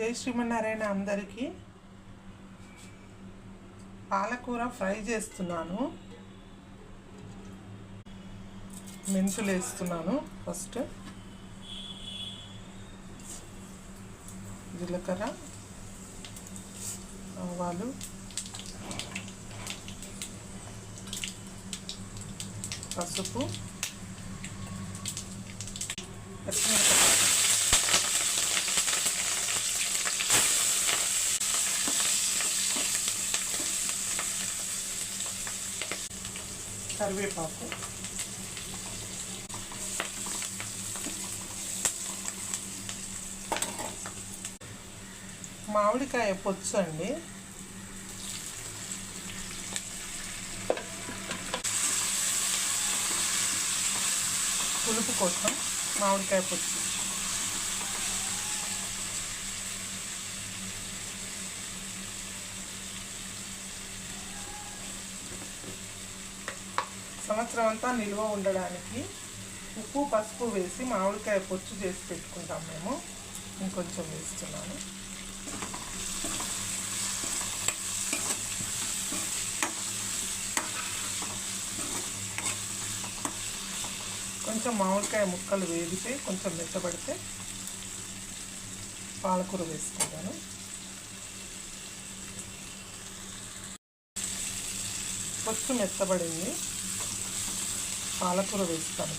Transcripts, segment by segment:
జై శ్రీమన్నారాయణ అందరికీ పాలకూర ఫ్రై చేస్తున్నాను. మెంతులు వేస్తున్నాను ఫస్ట్. జీలకర్ర ఆవాలు. పసుపు. పచ్చిమిరపకాయ కరివేపాకు. మామిడికాయ పొచ్చు అండి. పులుపు కోసం మామిడికాయ పొచ్చు. సంవత్సరం అంతా నిల్వ ఉండడానికి ఉప్పు పసుపు వేసి మామిడికాయ పొచ్చు చేసి పెట్టుకుంటాం మేము. ఇంకొంచెం వేస్తున్నాను. కొంచెం మామిడికాయ ముక్కలు వేగితే కొంచెం మెత్తబడితే పాలకూర వేసుకుంటాను. పొచ్చు మెత్తబడింది. పాలకూర వేస్తాను.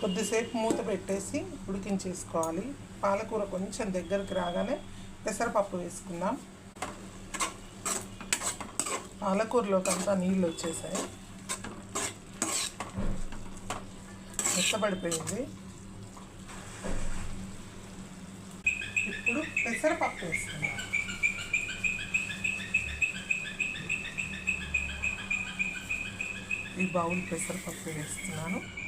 కొద్దిసేపు మూత పెట్టేసి ఉడికించేసుకోవాలి. పాలకూర కొంచెం దగ్గరికి రాగానే పెసరపప్పు వేసుకుందాం. పాలకూరలోకి అంతా నీళ్ళు వచ్చేసాయి. మెత్తబడిపోయింది. ఇప్పుడు పెసరపప్పు వేసుకుందాం. ఈ బౌల్ పెసరపప్పు వేస్తున్నాను.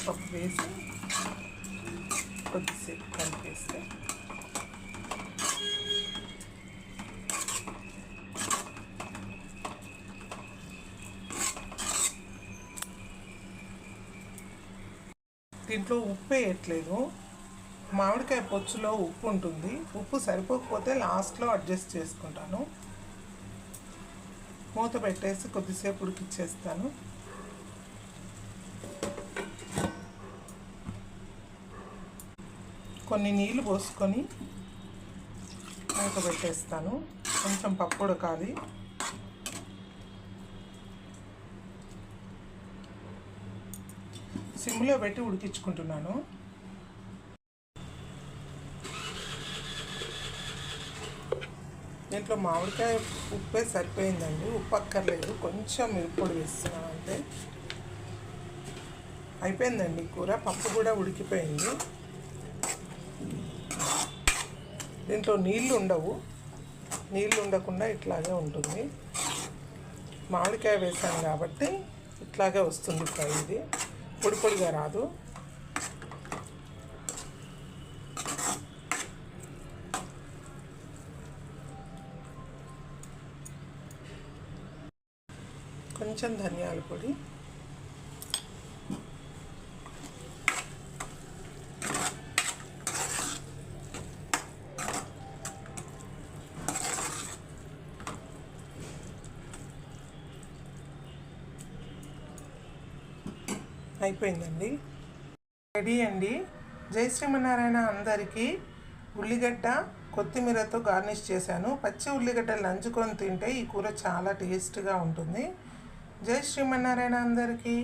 పెసరపప్పు వేసి కొద్దిసేపు కలిపేస్తే దీంట్లో ఉప్పు వేయట్లేదు. మామిడికాయ పొచ్చులో ఉప్పు ఉంటుంది. ఉప్పు సరిపోకపోతే లాస్ట్లో అడ్జస్ట్ చేసుకుంటాను. మూత పెట్టేసి కొద్దిసేపు ఉడికిచ్చేస్తాను. కొన్ని నీళ్ళు పోసుకొని మూత పెట్టేస్తాను కొంచెం పప్పు ఉడకాలి. సిమ్లో పెట్టి ఉడికించుకుంటున్నాను. దీంట్లో మామిడికాయ ఉప్పే సరిపోయిందండి. ఉప్పు అక్కర్లేదు. కొంచెం మిరప్పొడి వేస్తున్నాను అంతే అయిపోయిందండి కూర. పప్పు కూడా ఉడికిపోయింది. దీంట్లో నీళ్ళు ఉండవు. నీళ్ళు ఉండకుండా ఇట్లాగే ఉంటుంది. మామిడికాయ వేసాను కాబట్టి ఇట్లాగే వస్తుంది ఫ్రై ఇది. పొడి పొడిగా రాదు. కొంచెం ధనియాల పొడి. అయిపోయిందండి. రెడీ అండి. జై శ్రీమన్నారాయణ అందరికీ ఉల్లిగడ్డ కొత్తిమీరతో గార్నిష్ చేశాను. పచ్చి ఉల్లిగడ్డలు నంచుకొని తింటే ఈ కూర చాలా టేస్ట్గా ఉంటుంది. జై శ్రీమన్నారాయణ అందరికీ.